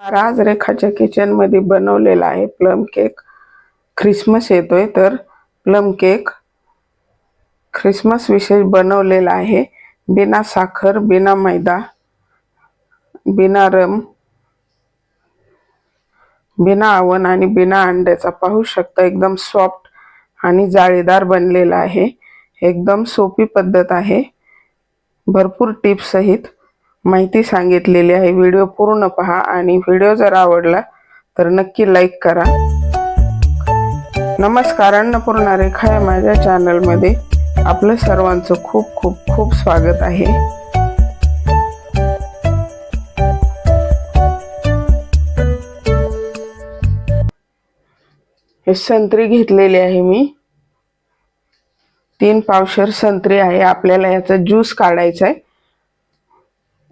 राज रेखाच्या किचनमध्ये बनवलेला आहे प्लम केक ख्रिसमस येतोय तर प्लम केक ख्रिसमस विशेष बनवलेला आहे. बिना साखर बिना मैदा बिना रम बिना अवन आणि बिना अंड्याचा. पाहू शकता एकदम सॉफ्ट आणि जाळीदार बनलेला आहे. एकदम सोपी पद्धत आहे. भरपूर टिप्स सहित माहिती सांगितलेली आहे. व्हिडिओ पूर्ण पहा आणि व्हिडिओ जर आवडला तर नक्की लाईक करा. नमस्कार अन्नपूर्णा रेखा या माझ्या चॅनलमध्ये आपलं सर्वांचं खूप खूप खूप स्वागत आहे. हे संत्री घेतलेली आहे मी. तीन पावशर संत्री आहे. आपल्याला याचा ज्यूस काढायचा आहे.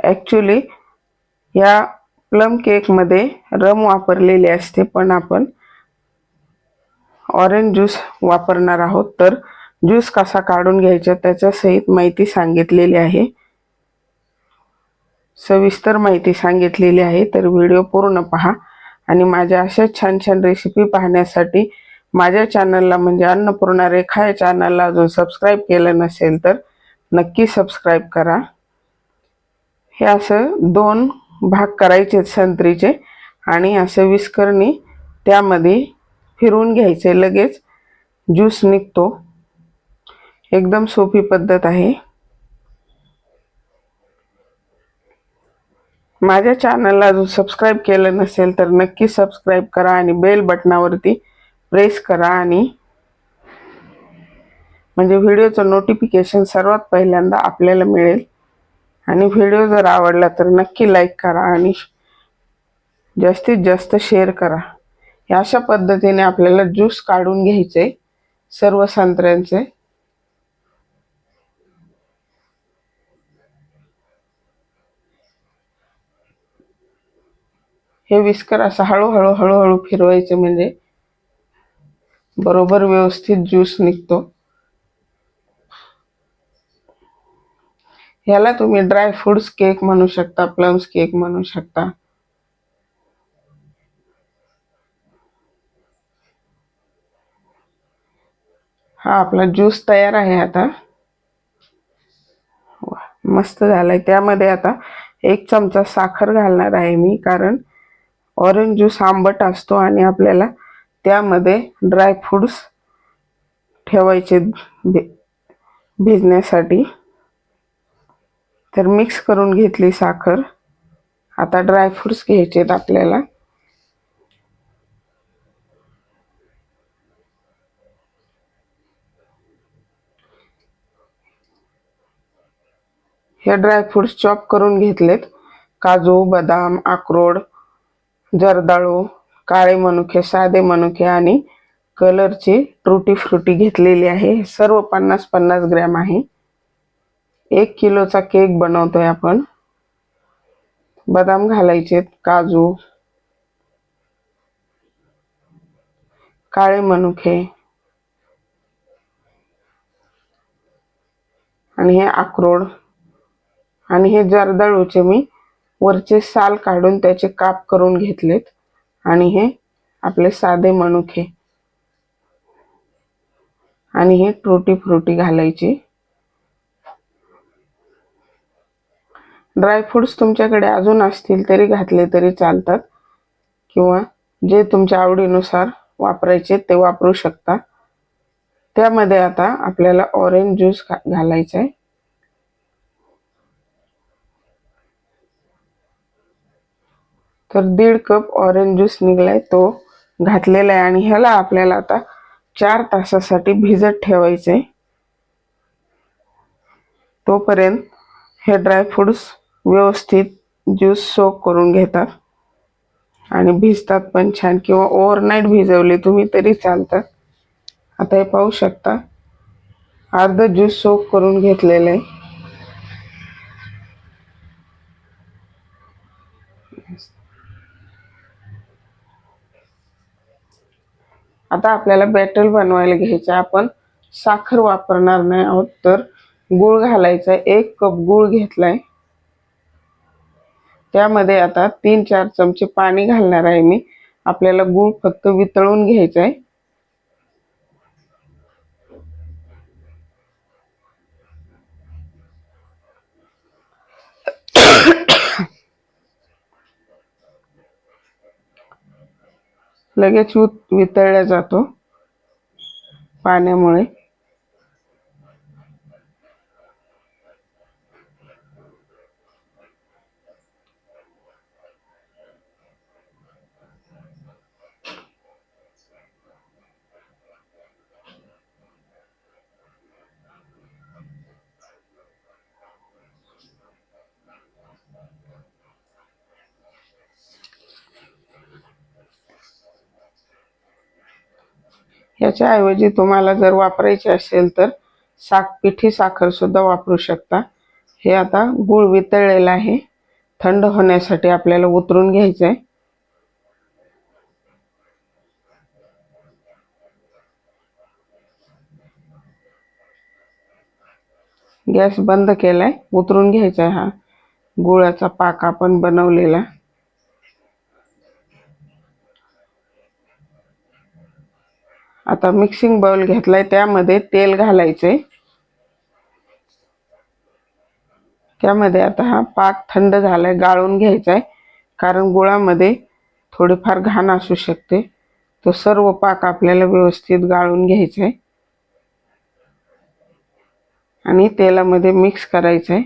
ॲक्च्युली या प्लम केकमध्ये रम वापरलेली असते पण आपण ऑरेंज ज्यूस वापरणार आहोत. तर ज्यूस कसा काढून घ्यायचा त्याच्या सहित माहिती सांगितलेली आहे. सविस्तर माहिती सांगितलेली आहे तर व्हिडिओ पूर्ण पहा. आणि माझ्या अशा छान छान रेसिपी पाहण्यासाठी माझ्या चॅनलला म्हणजे अन्नपूर्णा रेखा या चॅनलला अजून सबस्क्राईब केलं नसेल तर नक्की सबस्क्राईब करा. हे असं दोन भाग करायचे संत्रीचे. आणि असं विस्करणी त्यामध्ये फिरवून घ्यायचे. लगेच ज्यूस निघतो. एकदम सोपी पद्धत आहे. माझ्या चॅनलला अजून सबस्क्राईब केलं नसेल तर नक्की सबस्क्राईब करा आणि बेल बटनावरती प्रेस करा आणि म्हणजे व्हिडिओचं नोटिफिकेशन सर्वात पहिल्यांदा आपल्याला मिळेल. आणि व्हिडिओ जर आवडला तर नक्की लाईक करा आणि जास्तीत जास्त शेअर करा. या अशा पद्धतीने आपल्याला ज्यूस काढून घ्यायचे सर्व संत्र्यांचे. हे विस्कर असं हळूहळू हळूहळू फिरवायचे म्हणजे बरोबर व्यवस्थित ज्यूस निघतो. ह्याला तुम्ही ड्राय फ्रुट्स केक म्हणू शकता प्लम्स केक म्हणू शकता. हा आपला ज्यूस तयार आहे आता. मस्त झालाय. त्यामध्ये आता एक चमचा साखर घालणार आहे मी कारण ऑरेंज ज्यूस आंबट असतो आणि आपल्याला त्यामध्ये ड्राय फ्रुट्स ठेवायचे भिजण्यासाठी. तर मिक्स करून घेतली साखर. आता ड्रायफ्रूट्स घ्यायचे आहेत आपल्याला. हे ड्रायफ्रुट्स चॉप करून घेतलेत. काजू बदाम अक्रोड जर्दाळू काळे मनुके साधे मनुके आणि कलरची ट्रुटी फ्रुटी घेतलेली आहे. सर्व पन्नास पन्नास ग्रॅम आहे. एक किलोचा केक बनवतोय आपण. बदाम घालायचे काजू काळे मनुखे आणि हे अक्रोड आणि हे जर्दाळूचे मी वरचे साल काढून त्याचे काप करून घेतलेत आणि हे आपले साधे मनुखे. आणि हे ट्रुटी फ्रुटी घालायची. ड्रायफ्रुट्स तुमच्याकडे अजून असतील तरी घातले तरी चालतात. किंवा जे तुमच्या आवडीनुसार वापरायचे ते वापरू शकता. त्यामध्ये आता आपल्याला ऑरेंज ज्यूस घालायचा आहे तर दीड कप ऑरेंज ज्यूस निघलाय तो घातलेला आहे आणि ह्याला आपल्याला आता चार तासासाठी भिजत ठेवायचे तोपर्यंत हे ड्रायफ्रुट्स व्यवस्थित ज्यूस सोक करून घेतात. आणि भिजतात पण छान किंवा ओव्हरनाईट भिजवले तुम्ही तरी चालतात आता हे पाहू शकता. अर्ध ज्यूस सोक करून घेतलेलं आहे. आता आपल्याला बॅटल बनवायला घ्यायचं आपण साखर वापरणार नाही आहोत तर गूळ घालायचा एक कप गूळ घेतलाय. त्यामध्ये आता तीन चार चमचे पाणी घालणार आहे मी. आपल्याला गूळ फक्त वितळून घ्यायचा आहे लगेच वित- वितळला जातो पाण्यामुळे. त्याच्याऐवजी तुम्हाला जर वापरायचे असेल तर साख पिठी साखर सुद्धा वापरू शकता. हे आता गूळ वितळलेला आहे. थंड होण्यासाठी आपल्याला उतरून घ्यायचं आहे गॅस बंद केलाय. उतरून घ्यायचा आहे हा गुळाचा पाक आपण बनवलेला. आता मिक्सिंग बाउल घेतलाय त्यामध्ये तेल घालायचे त्यामध्ये आता हा पाक थंड झालाय गाळून घ्यायचा आहे कारण गुळामध्ये थोडीफार घाण असू शकते. तो सर्व पाक आपल्याला व्यवस्थित गाळून घ्यायचा आहे आणि तेलामध्ये मिक्स करायचं आहे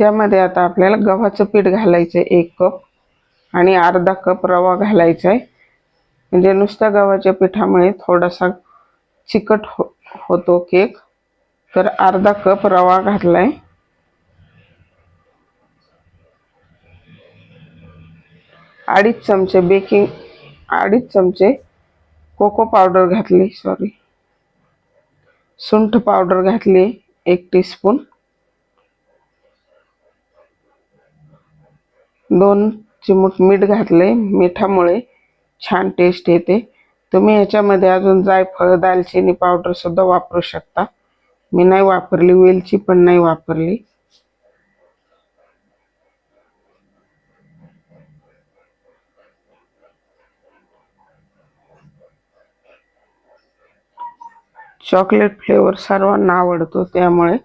त्यामध्ये आता आपल्याला गव्हाचं पीठ घालायचं आहे एक कप आणि अर्धा कप रवा घालायचा आहे म्हणजे नुसत्या गव्हाच्या पिठामुळे थोडासा चिकट हो होतो केक. तर अर्धा कप रवा घातलाय. अडीच चमचे बेकिंग अडीच चमचे कोको पावडर घातली सॉरी सुंठ पावडर घातली एक टीस्पून. दोन चिमूट मीठ घातले. मिठामुळे छान टेस्ट येते. तुम्ही ह्याच्यामध्ये अजून जायफळ दालचिनी पावडरसुद्धा वापरू शकता. मी नाही वापरली वेलची पण नाही वापरली. चॉकलेट फ्लेवर सर्वांना आवडतो त्यामुळे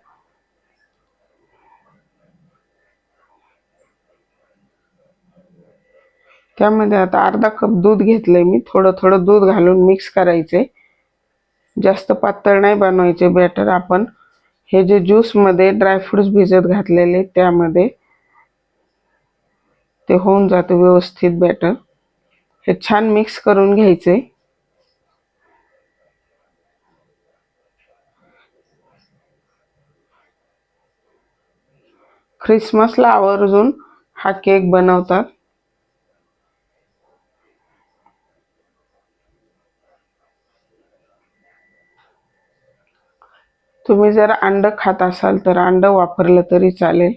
त्यामध्ये आता अर्धा कप दूध घेतलंय मी. थोडं थोडं दूध घालून मिक्स करायचे जास्त पातळ नाही बनवायचे बॅटर आपण. हे जे ज्यूसमध्ये ड्रायफ्रुट्स भिजत घातलेले त्यामध्ये ते होऊन जातं व्यवस्थित बॅटर हे छान मिक्स करून घ्यायचे ख्रिसमसला आवर्जून हा केक बनवतात. तुम्ही जर अंड खात असाल तर अंड वापरलं तरी चालेल.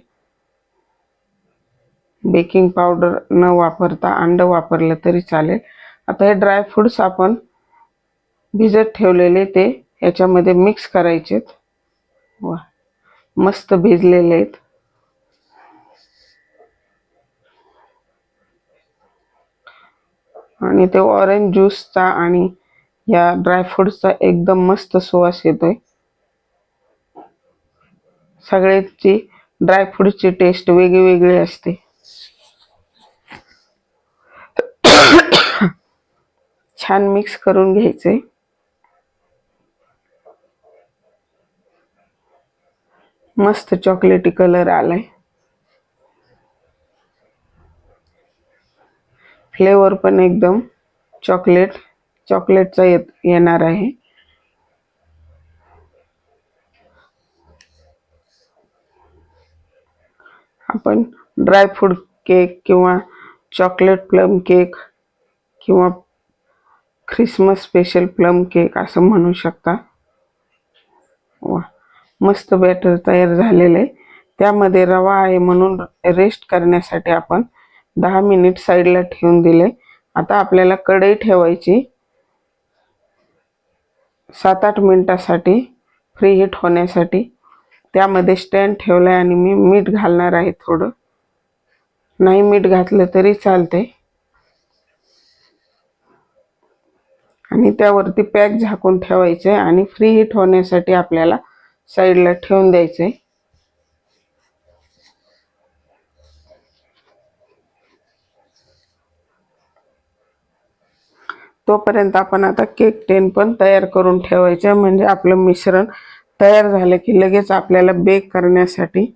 बेकिंग पावडर न वापरता अंड वापरलं तरी चालेल. आता हे ड्रायफ्रूट्स आपण भिजत ठेवलेले ते याच्यामध्ये मिक्स करायचेत. वा मस्त भिजलेले आहेत. आणि ते ऑरेंज ज्यूसचा आणि या ड्रायफ्रुट्सचा एकदम मस्त सुवास येतोय. सगळ्याची ड्रायफ्रूटची टेस्ट वेगळी वेगळी असते. छान मिक्स करून घ्यायचे. मस्त चॉकलेटी कलर आलाय. फ्लेवर पण एकदम चॉकलेट चॉकलेटचा येत येणार आहे. आपण ड्रायफ्रूट केक किंवा चॉकलेट प्लम केक किंवा ख्रिसमस स्पेशल प्लम केक असं म्हणू शकता. वा मस्त बॅटर तयार झालेलं. आहे त्यामध्ये रवा आहे म्हणून रेस्ट करण्यासाठी आपण दहा मिनिट साईडला ठेवून दिले. आता आपल्याला कढई ठेवायची. सात आठ मिनिटासाठी फ्री हीट होण्यासाठी. त्यामध्ये स्टँड ठेवलं आहे आणि मी मीठ घालणार आहे थोडं. नाही मीठ घातलं तरी चालते आणि त्यावरती पॅक झाकून ठेवायचं आहे आणि फ्री हिट होण्यासाठी आपल्याला साईडला ठेवून द्यायचं आहे तोपर्यंत आपण आता केक टेन पण तयार करून ठेवायचं म्हणजे आपलं मिश्रण तयार झालं की लगेच आपल्याला बेक करण्यासाठी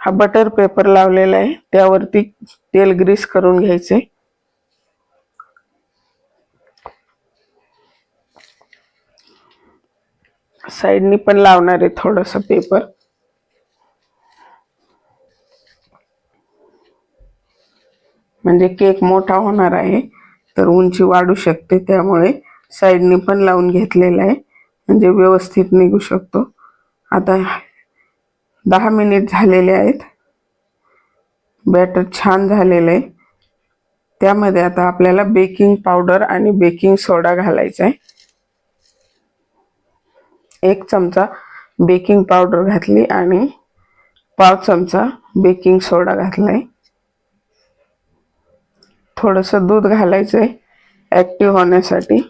हा बटर पेपर लावलेला आहे. त्यावरती तेल ग्रीस करून घ्यायचे. साईडनी पण लावणार आहे थोडस पेपर म्हणजे केक मोठा होणार आहे तर उंची वाढू शकते त्यामुळे साईडने पण लावून घेतलेला आहे. म्हणजे व्यवस्थित निघू शकतो. आता दहा मिनिट झालेले आहेत. बॅटर छान झालेलं आहे. त्यामध्ये आता आपल्याला बेकिंग पावडर आणि बेकिंग सोडा घालायचा आहे. एक चमचा बेकिंग पावडर घातली आणि पाव चमचा बेकिंग सोडा घातला आहे. थोडंसं दूध घालायचं आहे ॲक्टिव्ह होण्यासाठी.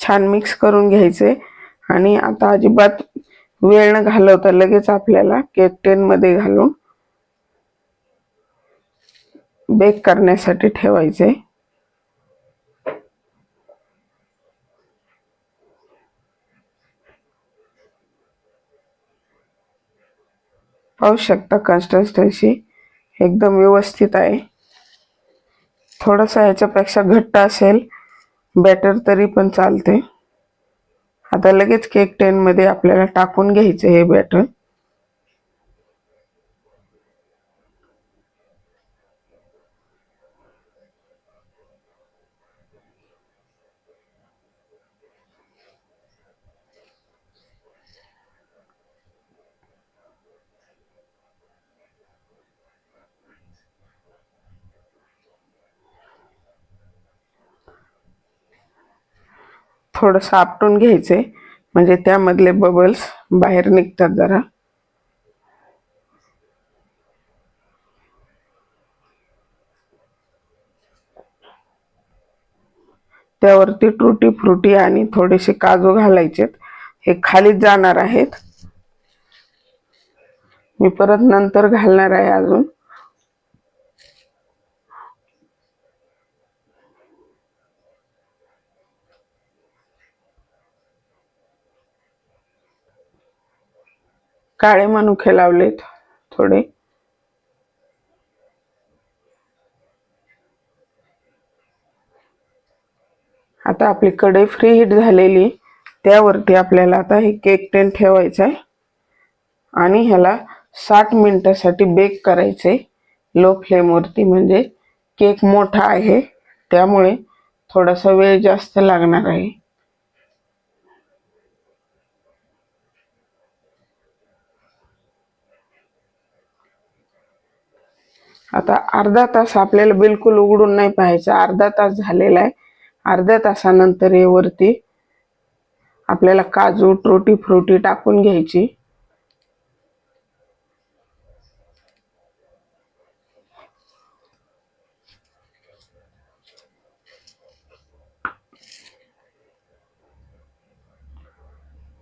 छान मिक्स करून घ्यायचे आणि आता अजिबात वेळ न घालवता लगेच आपल्याला केक टेनमध्ये घालून बेक करण्यासाठी ठेवायचे पाहू शकता कन्सिस्टन्सी एकदम व्यवस्थित आहे. थोडंसं ह्याच्यापेक्षा घट्ट असेल बॅटर तरी पण चालते. आता लगेच केक टेनमध्ये आपल्याला टाकून घ्यायचं हे बॅटर थोडंसं आपटून घ्यायचे म्हणजे त्यामधले बबल्स बाहेर निघतात जरा. त्यावरती ट्रुटी फ्रुटी आणि थोडेसे काजू घालायचेत. हे खालीच जाणार आहेत. मी परत नंतर घालणार आहे अजून. काळे मनुखे लावलेत थोडे. आता आपली कढई फ्री हीट झालेली त्यावरती आपल्याला आता हे केक टेन ठेवायचं आहे आणि ह्याला साठ मिनिटासाठी बेक करायचं आहे लो फ्लेमवरती म्हणजे केक मोठा आहे. त्यामुळे थोडासा वेळ जास्त लागणार आहे. आता अर्धा तास आपल्याला बिलकुल उघडून नाही पाहायचं. अर्धा तास झालेला आहे. अर्ध्या तासानंतर हे वरती आपल्याला काजू ट्रोटी फ्रुटी टाकून घ्यायची.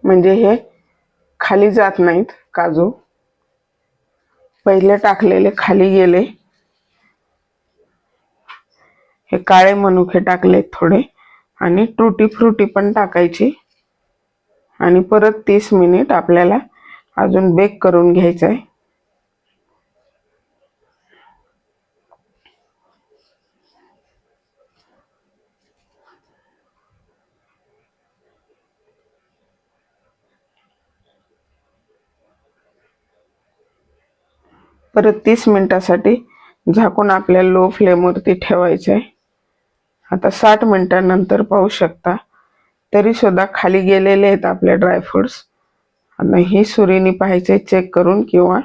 म्हणजे हे खाली जात नाहीत काजू. पहिले टाकलेले खाली गेले. हे काळे मनुके टाकले थोडे आणि टुटी फ्रुटी पण टाकायची. आणि परत तीस मिनिट आपल्याला अजून बेक करून घ्यायचं आहे परत तीस मिनिटासाठी झाकून आपल्या लो फ्लेमवरती ठेवायचं आहे आता साठ मिनिटांनंतर पाहू शकता. तरी सुद्धा खाली गेलेले आहेत आपले ड्रायफ्रुट्स आणि ही सुरीने पाहायचे चेक करून किंवा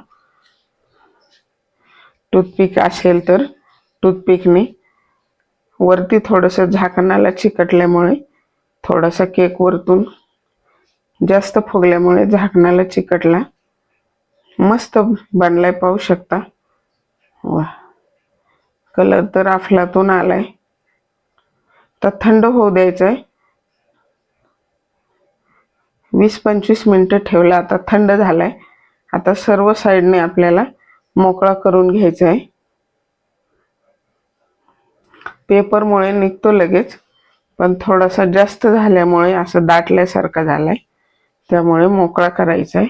टूथपिक असेल तर टूथपिकने वरती थोडंसं झाकणाला चिकटल्यामुळे थोडासा केक वरतून जास्त फुगल्यामुळे झाकणाला चिकटला. मस्त बनलाय पाहू शकता. वा कलर तर अफलातून आलाय. तर थंड होऊ द्यायचं आहे वीस पंचवीस मिनटं ठेवलं आता थंड झालाय. आता सर्व साईडने आपल्याला मोकळा करून घ्यायचा आहे पेपरमुळे निघतो लगेच पण थोडासा जास्त झाल्यामुळे असं दाटल्यासारखा आहे त्यामुळे मोकळा करायचा आहे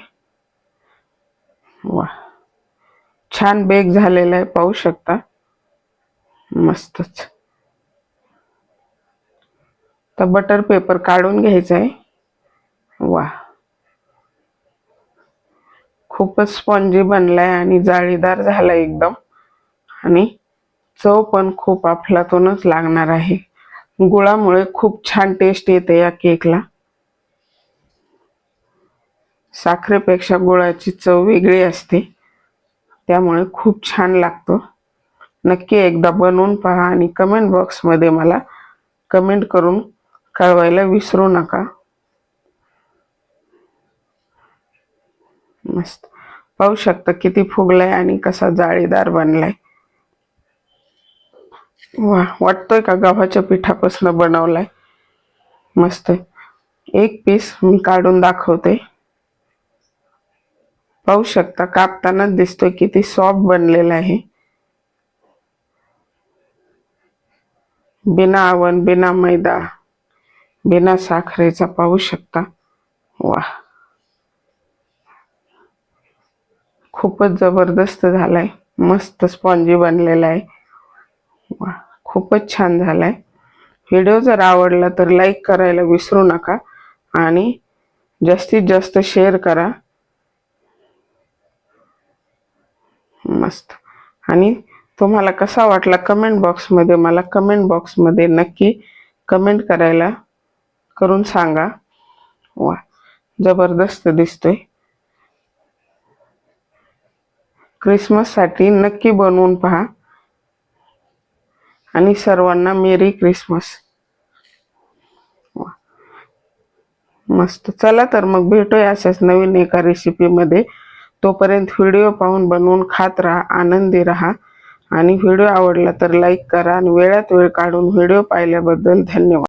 वा छान बेक झालेला आहे पाहू शकता. मस्तच. तर बटर पेपर काढून घ्यायचा आहे वा. खूपच स्पॉन्जी बनलाय आणि जाळीदार झालाय एकदम. आणि चव पण खूप अफलातूनच लागणार आहे. गुळामुळे खूप छान टेस्ट येते या केकला साखरेपेक्षा गुळाची चव वेगळी असते. त्यामुळे खूप छान लागतो. नक्की एकदा बनवून पहा आणि कमेंट बॉक्समध्ये मला कमेंट करून कळवायला विसरू नका. मस्त. पाहू शकता किती फुगलाय आणि कसा जाळीदार बनलाय. वा वाटतोय का गव्हाच्या पिठापासून बनवलाय? मस्त. एक पीस मी काढून दाखवते. पाहू शकता कापतानाच दिसतोय किती सॉफ्ट बनलेला आहे. बिना आवन बिना मैदा. बिना साखरेचा पाहू शकता. वा. खूपच जबरदस्त झालाय. मस्त स्पॉन्जी बनलेला आहे. वा खूपच छान झालाय. व्हिडिओ जर आवडला तर लाईक करायला विसरू नका आणि जास्तीत जास्त शेअर करा. मस्त. आणि तुम्हाला कसा वाटला कमेंट बॉक्समध्ये मला कमेंट बॉक्समध्ये नक्की कमेंट करायला करून सांगा. वा जबरदस्त दिसतोय. क्रिसमससाठी नक्की बनवून पहा. आणि सर्वांना मेरी क्रिसमस वा. मस्त. चला तर मग भेटूया अशाच नवीन एका रेसिपीमध्ये तोपर्यंत व्हिडिओ पाहून बनवून खात राहा आनंदी राहा. आणि व्हिडिओ आवडला तर लाईक करा आणि वेळात वेळ काढून व्हिडिओ पाहिल्याबद्दल धन्यवाद.